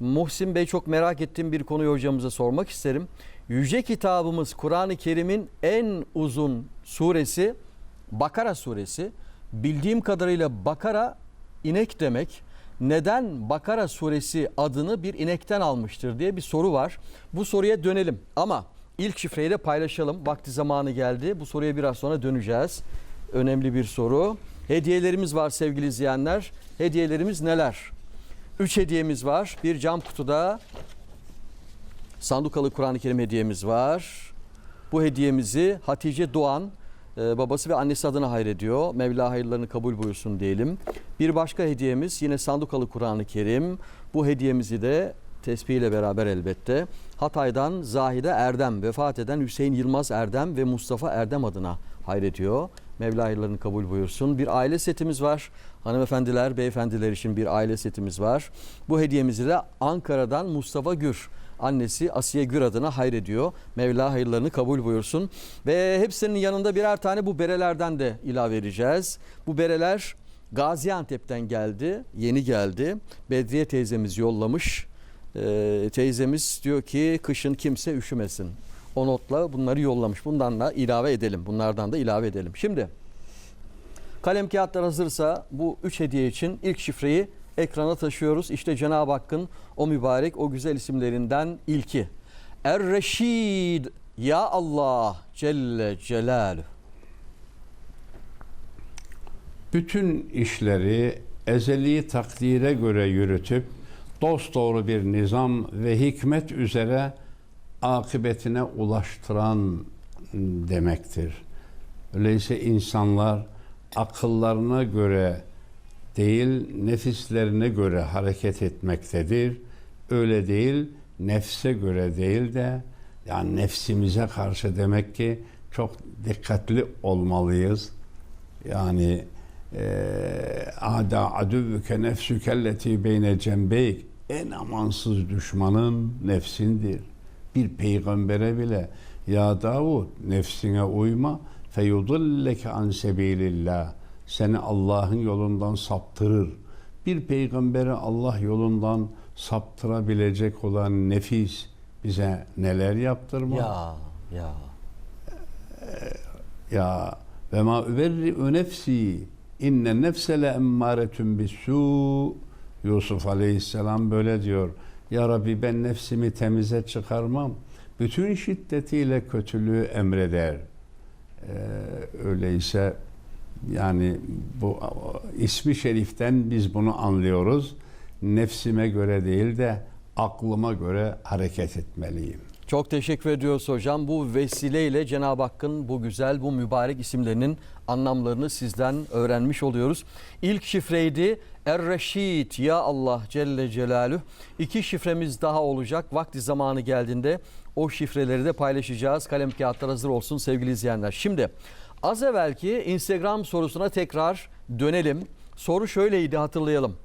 Muhsin Bey çok merak ettiğim bir konuyu hocamıza sormak isterim. Yüce kitabımız Kur'an-ı Kerim'in en uzun suresi Bakara suresi. Bildiğim kadarıyla Bakara inek demek. Neden Bakara suresi adını bir inekten almıştır diye bir soru var. Bu soruya dönelim ama ilk şifreyi de paylaşalım. Vakti zamanı geldi. Bu soruya biraz sonra döneceğiz. Önemli bir soru. Hediyelerimiz var sevgili izleyenler. Hediyelerimiz neler? 3 hediyemiz var. Bir cam kutuda sandukalı Kur'an-ı Kerim hediyemiz var. Bu hediyemizi Hatice Doğan e, babası ve annesi adına hayrediyor. Mevla hayırlarını kabul buyursun diyelim. Bir başka hediyemiz yine sandukalı Kur'an-ı Kerim. Bu hediyemizi de tesbihiyle beraber elbette. Hatay'dan Zahide Erdem vefat eden Hüseyin Yılmaz Erdem ve Mustafa Erdem adına hayrediyor. Mevla hayırlarını kabul buyursun. Bir aile setimiz var. Hanımefendiler, beyefendiler için bir aile setimiz var. Bu hediyemizi de Ankara'dan Mustafa Gür annesi Asiye Gür adına hayrediyor. Mevla hayırlarını kabul buyursun. Ve hepsinin yanında birer tane bu berelerden de ilave edeceğiz. Bu bereler Gaziantep'ten geldi, yeni geldi. Bedriye teyzemiz yollamış. Ee, teyzemiz diyor ki kışın kimse üşümesin. O notla bunları yollamış. Bundan da ilave edelim. Bunlardan da ilave edelim. Şimdi kalem kağıtlar hazırsa bu üç hediye için ilk şifreyi ekrana taşıyoruz. İşte Cenab-ı Hakk'ın o mübarek, o güzel isimlerinden ilki. Er-Reşid Ya Allah Celle Celaluhu. bütün işleri ezeli takdire göre yürütüp dosdoğru bir nizam ve hikmet üzere akıbetine ulaştıran demektir. Öyleyse insanlar akıllarına göre değil nefislerine göre hareket etmektedir. Öyle değil nefse göre değil de yani nefsimize karşı demek ki çok dikkatli olmalıyız. Yani ada adüvüke nefsükelleti beyne cembeyk en amansız düşmanın nefsindir. Bir peygambere bile ya Davud nefsine uyma feyudilleke an sebilillah seni Allah'ın yolundan saptırır. Bir peygamberi Allah yolundan saptırabilecek olan nefis bize neler yaptırmaz? Ya ya. Ya ve ma üverri'u nefsi inne nefse le emmâretun bisû Yusuf Aleyhisselam böyle diyor. Ya Rabbi ben nefsimi temize çıkarmam. Bütün şiddetiyle kötülüğü emreder. Ee, öyleyse yani bu ismi şeriften biz bunu anlıyoruz. Nefsime göre değil de aklıma göre hareket etmeliyim. Çok teşekkür ediyoruz hocam. Bu vesileyle Cenab-ı Hakk'ın bu güzel, bu mübarek isimlerinin anlamlarını sizden öğrenmiş oluyoruz. İlk şifreydi Er-Reşid Ya Allah Celle Celaluhu. İki şifremiz daha olacak. Vakti zamanı geldiğinde o şifreleri de paylaşacağız. Kalem kağıtlar hazır olsun sevgili izleyenler. Şimdi az evvelki Instagram sorusuna tekrar dönelim. Soru şöyleydi hatırlayalım.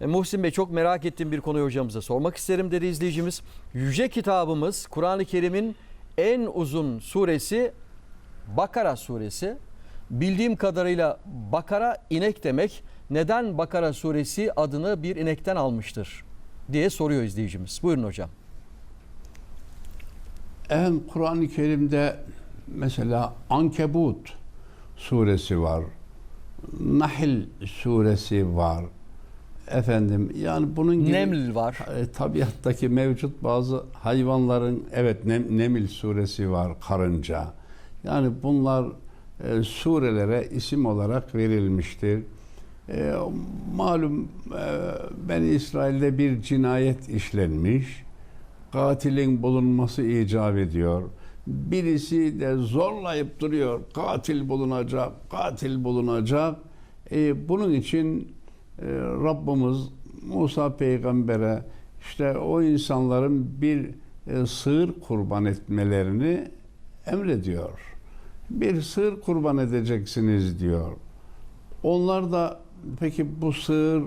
E, Muhsin Bey çok merak ettiğim bir konuyu hocamıza sormak isterim dedi izleyicimiz. Yüce kitabımız Kur'an-ı Kerim'in en uzun suresi Bakara suresi. Bildiğim kadarıyla Bakara inek demek. Neden Bakara suresi adını bir inekten almıştır diye soruyor izleyicimiz. Buyurun hocam. En Kur'an-ı Kerim'de mesela Ankebut suresi var. Nahl suresi var. Efendim yani bunun gibi Neml var. e, tabiattaki mevcut bazı hayvanların evet Nem, Nemil suresi var karınca. Yani bunlar e, surelere isim olarak verilmiştir. E, malum e, Beni İsrail'de bir cinayet işlenmiş. Katilin bulunması icap ediyor. Birisi de zorlayıp duruyor. Katil bulunacak, katil bulunacak. E, bunun için Rabbimiz Musa peygambere işte o insanların bir e, sığır kurban etmelerini emrediyor. Bir sığır kurban edeceksiniz diyor. Onlar da peki bu sığır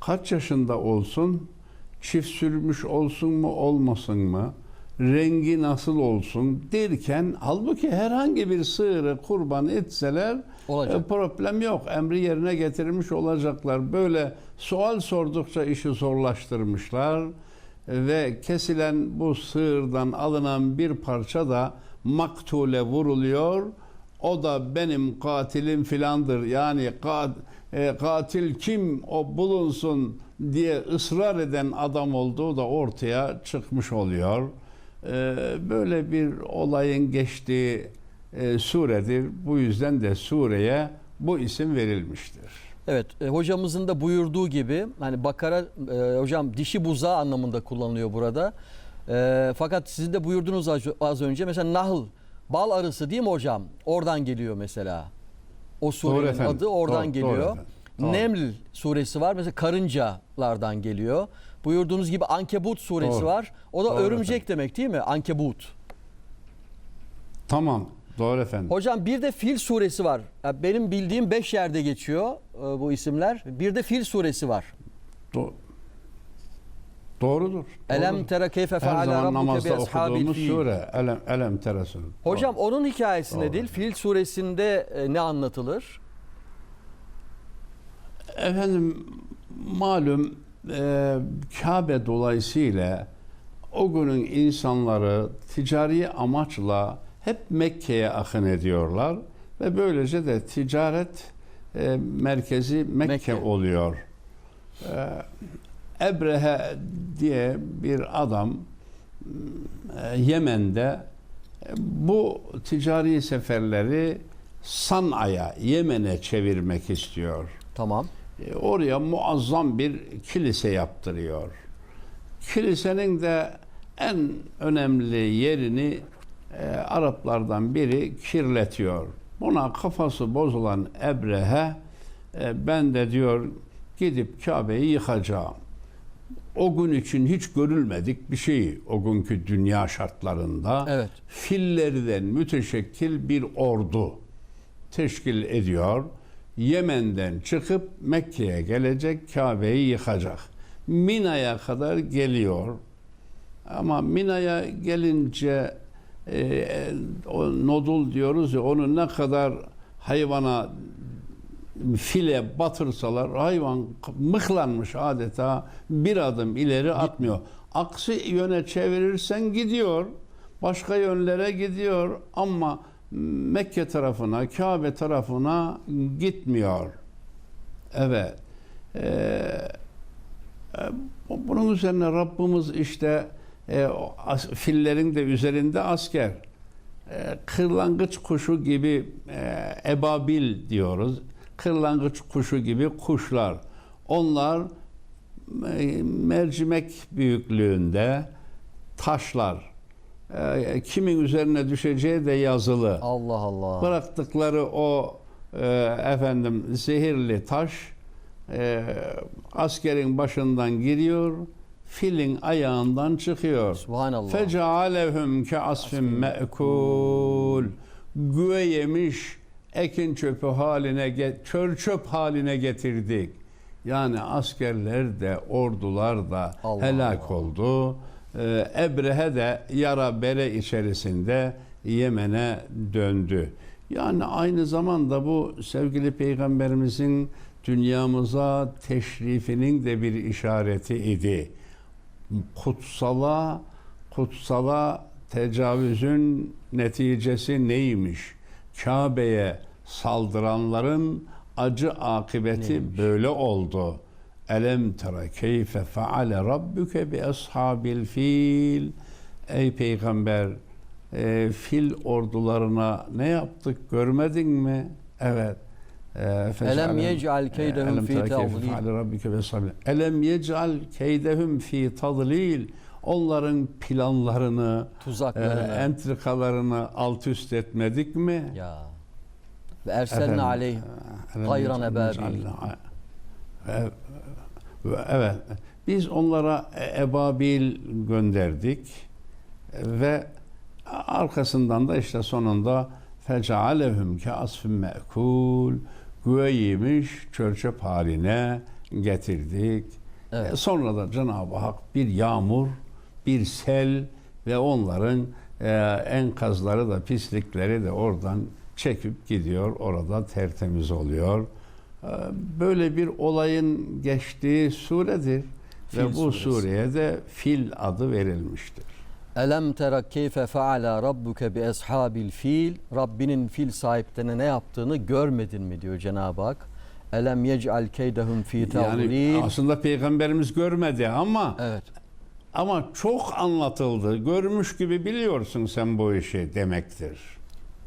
kaç yaşında olsun? Çift sürmüş olsun mu olmasın mı? Rengi nasıl olsun derken halbuki herhangi bir sığırı kurban etseler Olacak. e, problem yok. Emri yerine getirmiş olacaklar. Böyle sual sordukça işi zorlaştırmışlar ve kesilen bu sığırdan alınan bir parça da maktule vuruluyor. O da benim katilim filandır. Yani kat- e, katil kim o bulunsun diye ısrar eden adam olduğu da ortaya çıkmış oluyor. E, böyle bir olayın geçtiği e, suredir. Bu yüzden de sureye bu isim verilmiştir. Evet, e, hocamızın da buyurduğu gibi hani bakara e, hocam dişi buzağı anlamında kullanılıyor burada. E, fakat sizin de buyurdunuz az, az önce mesela nahl bal arısı değil mi hocam? Oradan geliyor mesela. O surenin adı oradan Doğru, geliyor. doğru efendim. Doğru. Neml suresi var mesela karıncalardan geliyor. Buyurduğunuz gibi Ankebut suresi Doğru. var. O da Doğru örümcek efendim. demek değil mi? Ankebut. Tamam. Doğru efendim. Hocam bir de Fil suresi var. Benim bildiğim 5 yerde geçiyor e, bu isimler. Bir de Fil suresi var. Do- Doğrudur. Elem doğrudur. tera keyfe feale rabbuke bi ashabil fil. sure Elem, elem teresun. Hocam onun hikayesi Doğru. nedir? Fil suresinde e, ne anlatılır? Efendim malum e, Kabe dolayısıyla o günün insanları ticari amaçla hep Mekke'ye akın ediyorlar ve böylece de ticaret e, merkezi Mekke, Mekke. oluyor. E, Ebrehe diye bir adam e, Yemen'de e, bu ticari seferleri San'a'ya, Yemen'e çevirmek istiyor. Tamam. E, oraya muazzam bir kilise yaptırıyor. Kilisenin de en önemli yerini e, Araplardan biri kirletiyor. Buna kafası bozulan Ebrehe e, ben de diyor gidip Kabe'yi yıkacağım. O gün için hiç görülmedik bir şey o günkü dünya şartlarında. Evet. Fillerden müteşekkil bir ordu teşkil ediyor. Yemen'den çıkıp Mekke'ye gelecek, Kabe'yi yıkacak. Mina'ya kadar geliyor. Ama Mina'ya gelince e, o nodul diyoruz ya onu ne kadar hayvana file batırsalar hayvan mıhlanmış adeta bir adım ileri atmıyor. Aksi yöne çevirirsen gidiyor. Başka yönlere gidiyor ama Mekke tarafına, Kabe tarafına gitmiyor. Evet. Ee, e, bu- bunun üzerine Rabbimiz işte e, fillerin de üzerinde asker. E, kırlangıç kuşu gibi e, ebabil diyoruz. Kırlangıç kuşu gibi kuşlar. Onlar e, mercimek büyüklüğünde taşlar. E, kimin üzerine düşeceği de yazılı. Allah Allah. Bıraktıkları o e, efendim zehirli taş e, askerin başından giriyor, filin ayağından çıkıyor. Subhanallah. Fecealehum ke asfin me'kul. Güve yemiş ekin çöpü haline get, çöl çöp haline getirdik. Yani askerler de ordular da Allah helak Allah. oldu. Ee, Ebrehe de yara bere içerisinde Yemen'e döndü. Yani aynı zamanda bu sevgili peygamberimizin dünyamıza teşrifinin de bir işareti idi kutsala kutsala tecavüzün neticesi neymiş? Kabe'ye saldıranların acı akıbeti Neymiş? böyle oldu. Elem tera keyfe faale rabbuke bi ashabil fil. Ey peygamber e, fil ordularına ne yaptık görmedin mi? Evet. E, Elem yec'al keydehum Elem fi tadlil. Elem yec'al keydehum fi tadlil. Onların planlarını, e, Tuzaklarını. entrikalarını alt üst etmedik mi? ya. Ve erselne Efendim, aleyh. Elem Hayran ebabil. Evet. Biz onlara e- ebabil gönderdik ve arkasından da işte sonunda fecealehum ke asfin me'kul güve yemiş çörçöp haline getirdik. Evet. E, sonra da Cenab-ı Hak bir yağmur, bir sel ve onların e, enkazları da pislikleri de oradan çekip gidiyor. Orada tertemiz oluyor. E, böyle bir olayın geçtiği suredir. Fil ve bu suresi. sureye de Fil adı verilmiştir. Elem tera keyfe feala rabbuke bi ashabil fil. Rabbinin fil sahiplerine ne yaptığını görmedin mi diyor Cenab-ı Hak. Elem yec'al keydehum fi Yani tadlil. aslında peygamberimiz görmedi ama Evet. ama çok anlatıldı. Görmüş gibi biliyorsun sen bu işi demektir.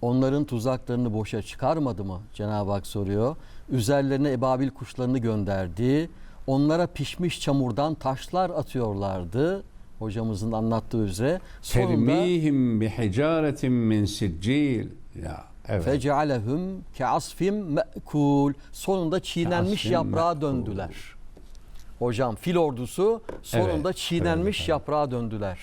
Onların tuzaklarını boşa çıkarmadı mı? Cenab-ı Hak soruyor. Üzerlerine ebabil kuşlarını gönderdi. Onlara pişmiş çamurdan taşlar atıyorlardı. Hocamızın anlattığı üzere. Termihim bi hicaretin min siccil. Ya evet. fecealehum keasfim me'kul. Sonunda çiğnenmiş Keasfim yaprağa me'kul. döndüler. Hocam fil ordusu sonunda Evet, çiğnenmiş evet. yaprağa döndüler.